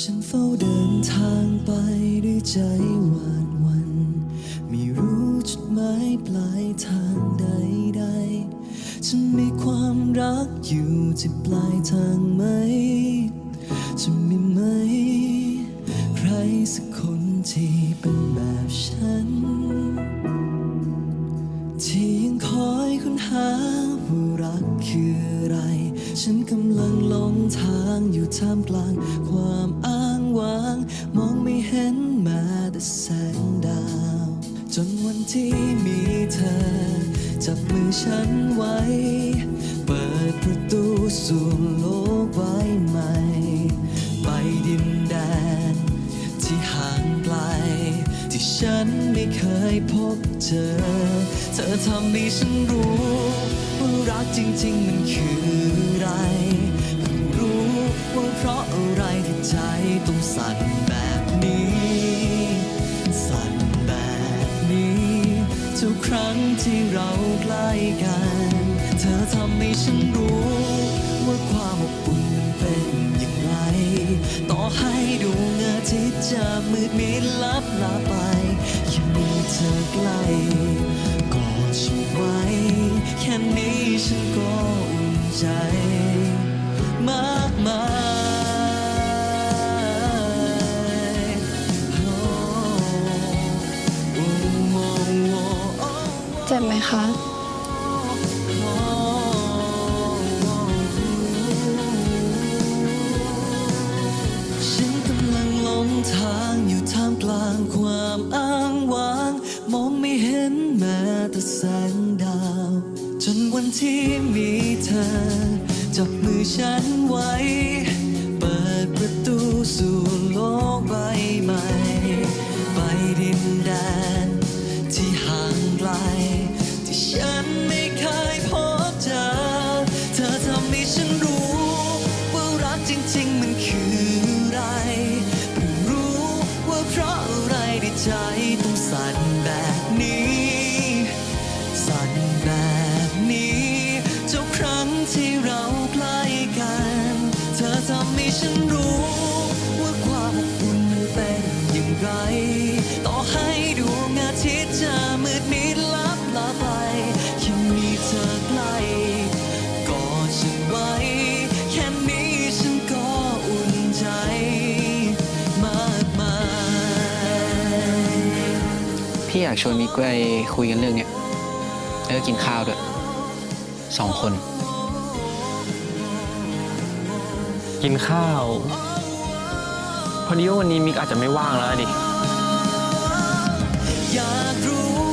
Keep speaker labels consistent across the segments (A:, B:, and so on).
A: ฉันเฝ้าเดินทางไปด้วยใจหวาดหวัน ไม่รู้จุดหมายปลายทางใดๆจะมีความรักอยู่ที่ปลายทางไหม จะมีไหม ใครสักคนที่เป็นแบบฉัน ที่ยังคอยค้นหาว่ารักคือ ฉันกำลังหลงทางอยู่ท่ามกลาง ความอ้างว้าง มองไม่เห็นแม้แต่แสงดาว จนวันที่มีเธอ จับมือฉันไว้ เปิดประตูสู่โลกใบใหม่ ยพบเจอ เธอทำให้ฉันรู้ว่ารักจริง ๆ มันคืออะไรเพิ่งรู้ว่าเพราะอะไรที่ใจต้องสั่นแบบนี้ สั่นแบบนี้ ทุกครั้งที่เราใกล้กัน เธอทำให้ฉันรู้ว่าความอบอุ่นมันเป็นอย่างไร ต่อให้ดวงอาทิตย์จะมืดมิดลับลาไป เธอใกล้กอดฉันไว้ แค่นี้ฉันก็อุ่นใจ มากมายโอ้โอ้โอ้โอ้
B: เจ็บไหมคะ
A: ฉันกำลังหลงทางอยู่ท่ามกลางความอ้างว้างมองไม่ เห็นแม้แต่แสงดาว จนวันที่มีเธอ จับมือฉันไว้ เปิดประตูสู่โลกใบใหม่ ไปดินแดน ที่ห่างไกล ที่ฉันไม่เคยพบเจอ เธอทำให้ฉันรู้ ว่ารักจริง ๆ มันคืออะไรเพิ่งรู้ว่าเพราะอะไรที่ใจต้องสั่น ฉันรู้ว่าความอบอุ่นมันเป็นอย่างไร ต่อให้ดวงอาทิตย์จะมืดมิดลับลาไปยังมีเธอใกล้กอดฉันไว้ แค่นี้ฉันก็อุ่นใจมากมาย
C: พี่อยากชวนมิกไปคุยกันเรื่องเนี้ยแล้วก็กินข้าวด้วยสองคน
D: กินข้าว พอดีว่าวันนี้มิกอาจจะไม่ว่างแล้วดิ
A: อยากรู้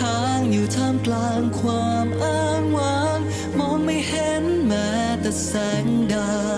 A: ทางอยู่ท่ามกลางความอ้างว้าง มองไม่เห็นแม้แต่แสงดาว